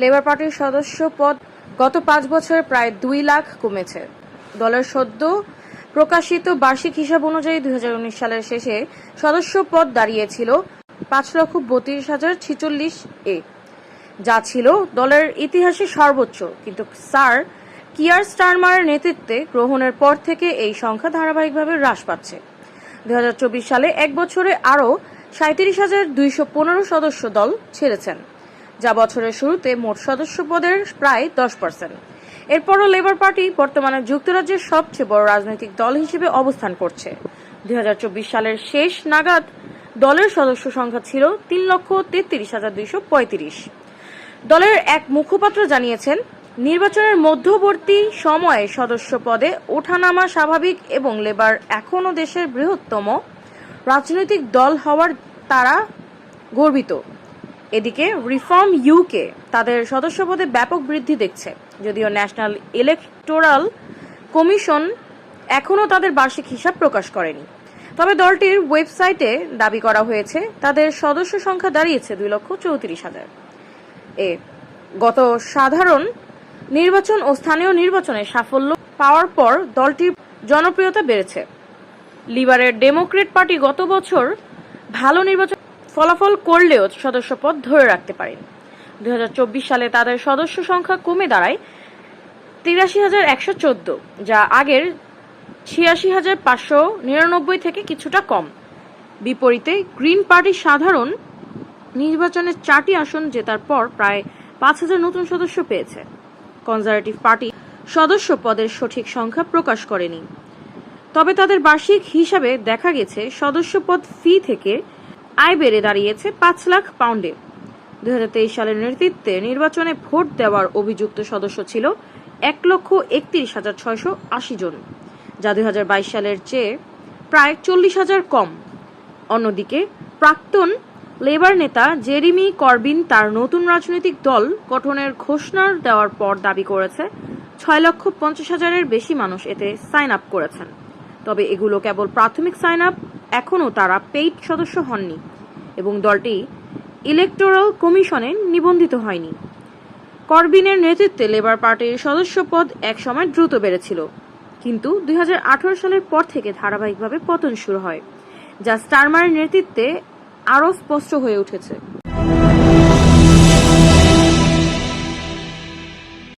Labour পার্টির সদস্য পদ গত পাঁচ বছরে প্রায় দুই লাখ কমেছে। দলের সদ্য প্রকাশিত বার্ষিক হিসাব অনুযায়ী দু হাজার উনিশ সালের শেষে সদস্য পদ দাঁড়িয়েছিল পাঁচ লক্ষ বত্রিশ হাজার ছিচল্লিশ এ। যা ছিল দলের ইতিহাসে সর্বোচ্চ, কিন্তু স্যার কিয়ার স্টারমারের নেতৃত্বে গ্রহণের পর থেকে এই সংখ্যা ধারাবাহিকভাবে হ্রাস পাচ্ছে। দুই হাজার চব্বিশ সালে এক বছরে আরও সাঁত্রিশ হাজার দুইশো পনেরো সদস্য দল ছেড়েছেন। যা বছরের শুরুতে মোট সদস্য পদের প্রায় দশ পার্সেন্ট এরপরও লেবার পার্টি বর্তমানে যুক্তরাজ্যের সবচেয়ে বড় রাজনৈতিক দল হিসেবে অবস্থান করছে। দু হাজার চব্বিশ সালের শেষ নাগাদ দলের সদস্য সংখ্যা ছিল তিন লক্ষ তেত্রিশ হাজার দুইশো পঁয়ত্রিশ। দলের এক মুখপাত্র জানিয়েছেন, নির্বাচনের মধ্যবর্তী সময়ে সদস্য পদে ওঠানামা স্বাভাবিক এবং লেবার এখনও দেশের বৃহত্তম রাজনৈতিক দল হওয়ার তারা গর্বিত। এদিকে রিফর্ম ইউকে তাদের সদস্য পদে ব্যাপক বৃদ্ধি দেখছে। যদিও ন্যাশনাল ইলেকটোরাল কমিশন এখনও তাদের বার্ষিক হিসাব প্রকাশ করেনি। তবে দলটির ওয়েবসাইটে দাবি করা হয়েছে, তাদের সদস্য সংখ্যা দাঁড়িয়েছে দুই লক্ষ চৌত্রিশ হাজার। এ, গত সাধারণ নির্বাচন ও স্থানীয় নির্বাচনে সাফল্য পাওয়ার পর দলটির জনপ্রিয়তা বেড়েছে। লিবারের ডেমোক্রেট পার্টি গত বছর ভালো নির্বাচন ফলাফল করলেও সদস্যপদ ধরে রাখতে পারেন। দুই হাজার চব্বিশ সালে তাদের সদস্য সংখ্যা কমে দাঁড়ায় তিরাশি হাজার একশো যা আগের ছিয়াশি হাজার পাঁচশো নিরানব্বই থেকে কিছুটা কম। বিপরীতে গ্রিন পার্টি সাধারণ নির্বাচনে চারটি আসন জেতার পর প্রায় পাঁচ হাজার নতুন সদস্য পেয়েছে। কনজারভেটিভ পার্টি সদস্য পদের সঠিক সংখ্যা প্রকাশ করেনি। তবে তাদের বার্ষিক হিসাবে দেখা গেছে সদস্য পদ ফি থেকে আয় বেড়ে দাঁড়িয়েছে পাঁচ লাখ পাউন্ডে। দু হাজার তেইশ সালের নেতৃত্বে নির্বাচনে ভোট দেওয়ার অভিযুক্ত সদস্য ছিল এক লক্ষ একত্রিশ হাজার ছয়শো আশি জন, যা দু হাজার বাইশ সালের চেয়ে প্রায় চল্লিশ হাজার কম। অন্যদিকে প্রাক্তন লেবার নেতা জেরিমি করবিন তার নতুন রাজনৈতিক দল গঠনের ঘোষণা দেওয়ার পর দাবি করেছে, ছয় লক্ষ পঞ্চাশ হাজারের বেশি মানুষ এতে সাইন আপ করেছেন। তবে এগুলো কেবল প্রাথমিক সাইন আপ এখনও তারা পেইড সদস্য হননি এবং দলটি ইলেকটোরাল কমিশনে নিবন্ধিত হয়নি। করবিনের নেতৃত্বে লেবার পার্টির সদস্য পদ একসময় দ্রুত বেড়েছিল, কিন্তু দুই হাজার আঠারো সালের পর থেকে ধারাবাহিকভাবে পতন শুরু হয়, যা স্টারমারের নেতৃত্বে আরও স্পষ্ট হয়ে উঠেছে।